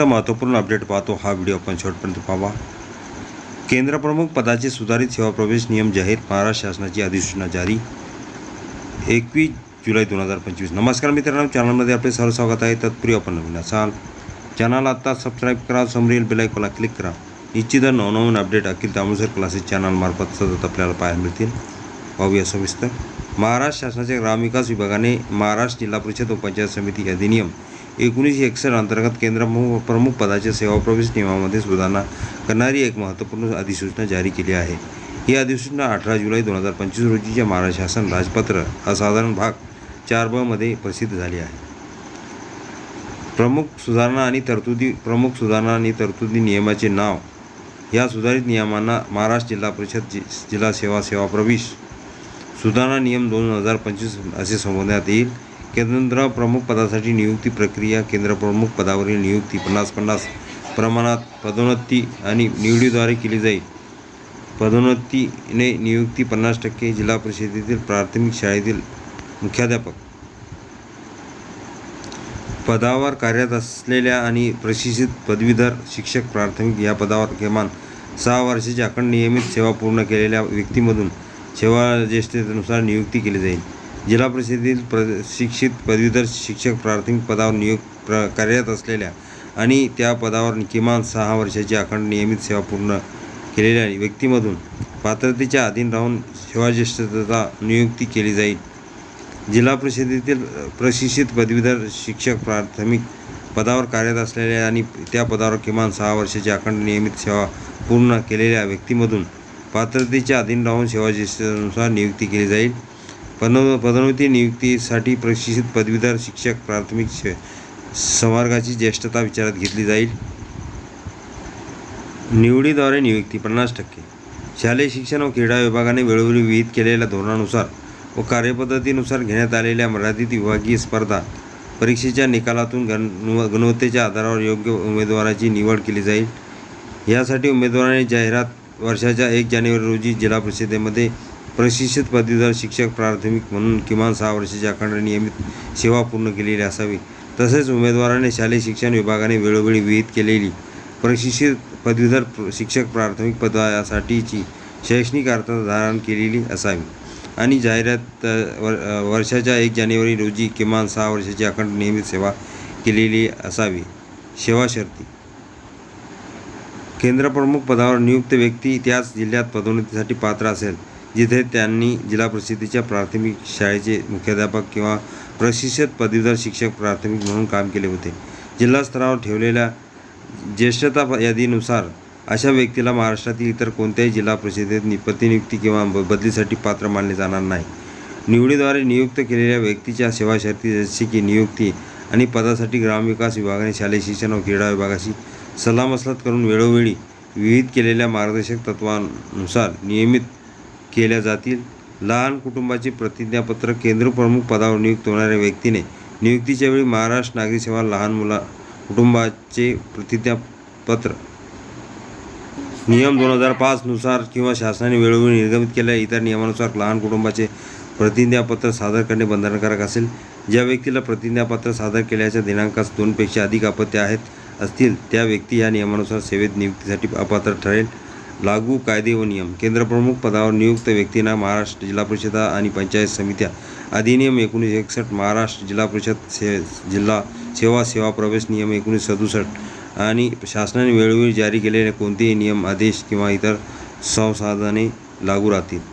तर महत्त्वपूर्ण अपडेट पाहतो हा व्हिडिओ आपण शेवटपर्यंत पाहावा. केंद्रप्रमुख पदाचे सुधारित सेवा प्रवेश नियम जाहीर महाराष्ट्र शासनाची अधिसूचना जारी. एकवीस जुलै दोन हजार पंचवीस. नमस्कार मित्रांनो चॅनलमध्ये आपले सर्व स्वागत आहे. तत्पूर्वी आपण नवीन असाल चॅनल आत्ता सबस्क्राईब करा समोरील बेलायकॉनला क्लिक करा. निश्चित नवनवीन अपडेट अखिल तामुसर क्लासेस चॅनलमार्फत सतत आपल्याला पाहायला मिळतील. पाहूया सविस्तर. महाराष्ट्र शासनाच्या ग्रामविकास विभागाने महाराष्ट्र जिल्हा परिषद व पंचायत समिती अधिनियम एकोणीसशे एकसष्ट अंतर्गत केंद्र प्रमुख प्रमुख पदाच्या सेवाप्रवेश नियमामध्ये सुधारणा करणारी एक महत्त्वपूर्ण अधिसूचना जारी केली आहे. ही अधिसूचना अठरा जुलै दोन हजार पंचवीस रोजीच्या महाराष्ट्र शासन राजपत्र असाधारण भाग चार ब मध्ये प्रसिद्ध झाली आहे. प्रमुख सुधारणा आणि तरतुदी प्रमुख सुधारणा आणि तरतुदी नियमाचे नाव या सुधारित नियमांना महाराष्ट्र जिल्हा परिषद जि जिल्हा सेवा सेवा प्रवेश सुधारणा नियम दोन हजार पंचवीस असे संबोधण्यात येईल. केंद्रप्रमुख पदासाठी नियुक्ती प्रक्रिया केंद्र प्रमुख पदावरील नियुक्ती पन्नास पन्नास प्रमाणात पदोन्नती आणि निवडीद्वारे केली जाईल. पदोन्नतीने नियुक्ती पन्नास टक्के जिल्हा परिषदेतील प्राथमिक शाळेतील मुख्याध्यापक. पदावर कार्यरत असलेल्या आणि प्रशिक्षित पदवीधर शिक्षक प्राथमिक या पदावर किमान सहा वर्षाची अखंड नियमित सेवा पूर्ण केलेल्या व्यक्तीमधून सेवा ज्येष्ठतेनुसार नियुक्ती केली जाईल. जिल्हा परिषदेतील प्रशिक्षित पदवीधर शिक्षक प्राथमिक पदावर नियुक्त प्र कार्यरत असलेल्या आणि त्या पदावर किमान सहा वर्षाची अखंड नियमित सेवा पूर्ण केलेल्या व्यक्तीमधून पात्रतेच्या अधीन राहून सेवाज्येष्ठता नियुक्ती केली जाईल. जिल्हा परिषदेतील प्रशिक्षित पदवीधर शिक्षक प्राथमिक पदावर कार्यरत असलेल्या आणि त्या पदावर किमान सहा वर्षाची अखंड नियमित सेवा पूर्ण केलेल्या व्यक्तीमधून पात्रतेच्या अधीन राहून सेवाज्येष्ठतेनुसार नियुक्ती केली जाईल. पदो पदोन्नती नियुक्तीसाठी प्रशिक्षित पदवीधर शिक्षक प्राथमिक श संवर्गाची ज्येष्ठता विचारात घेतली जाईल. निवडीद्वारे नियुक्ती पन्नास टक्के. शालेय शिक्षण व क्रीडा विभागाने वेळोवेळी विहित केलेल्या धोरणानुसार व कार्यपद्धतीनुसार घेण्यात आलेल्या मर्यादित विभागीय स्पर्धा परीक्षेच्या निकालातून गण गुणवत्तेच्या आधारावर योग्य उमेदवाराची निवड केली जाईल. यासाठी उमेदवाराने जाहिरात वर्षाच्या एक जानेवारी रोजी जिल्हा परिषदेमध्ये प्रशिक्षित पदवीधर शिक्षक प्राथमिक म्हणून किमान सहा वर्षाची अखंड नियमित सेवा पूर्ण केलेली असावी तसेच उमेदवाराने शालेय शिक्षण विभागाने वेळोवेळी विहित केलेली प्रशिक्षित पदवीधर प्र- शिक्षक प्राथमिक पदासाठीची शैक्षणिक अर्थात धारण केलेली असावी आणि जाहिरात वर वर्षाच्या एक जानेवारी रोजी किमान सहा वर्षाची अखंड नियमित सेवा केलेली असावी. सेवा शर्ती. केंद्रप्रमुख पदावर नियुक्त व्यक्ती त्याच जिल्ह्यात पदोन्नतीसाठी पात्र असेल. जिथे त्यांनी जिल्हा परिषदेच्या प्राथमिक शाळेचे मुख्याध्यापक किंवा प्रशिक्षित पदवीधर शिक्षक प्राथमिक म्हणून काम केले होते. जिल्हा स्तरावर ठेवलेल्या ज्येष्ठता यादीनुसार अशा व्यक्तीला महाराष्ट्रातील इतर कोणत्याही जिल्हा परिषदेत नि- प्रतिनियुक्ती किंवा ब- बदलीसाठी पात्र मानले जाणार नाही. निवडीद्वारे नियुक्त केलेल्या व्यक्तीच्या सेवा शर्ती की नियुक्ती आणि पदासाठी ग्रामविकास विभागाने शालेय शिक्षण व क्रीडा विभागाशी सल्लामसलत करून वेळोवेळी विहित केलेल्या मार्गदर्शक तत्वानुसार नियमित केल्या जातील. लहान कुटुंबाचे प्रतिज्ञापत्र केंद्रप्रमुख पदावर नियुक्त होणाऱ्या व्यक्तीने नियुक्तीच्या वेळी महाराष्ट्र नागरी सेवा लहान मुला कुटुंबाचे प्रतिज्ञापत्र. नियम दोन हजार पाचनुसार किंवा शासनाने वेळोवेळी निर्गमित केलेल्या इतर नियमानुसार लहान कुटुंबाचे प्रतिज्ञापत्र सादर करणे बंधनकारक असेल. ज्या व्यक्तीला प्रतिज्ञापत्र सादर केल्याच्या दिनांकास दोनपेक्षा अधिक अपत्य आहेत असतील त्या व्यक्ती या नियमानुसार सेवेत नियुक्तीसाठी अपात्र ठरेल. लागू कायदे व नियम केंद्रप्रमुख पदावर नियुक्त व्यक्तींना महाराष्ट्र जिल्हा परिषदा आणि पंचायत समित्या अधिनियम एकोणीसशे एकसष्ट महाराष्ट्र जिल्हा परिषद से जिल्हा सेवा सेवा प्रवेश नियम एकोणीसशे सदुसष्ट आणि शासनाने वेळोवेळी जारी केलेले कोणतेही नियम आदेश किंवा इतर संसाधने लागू राहतील.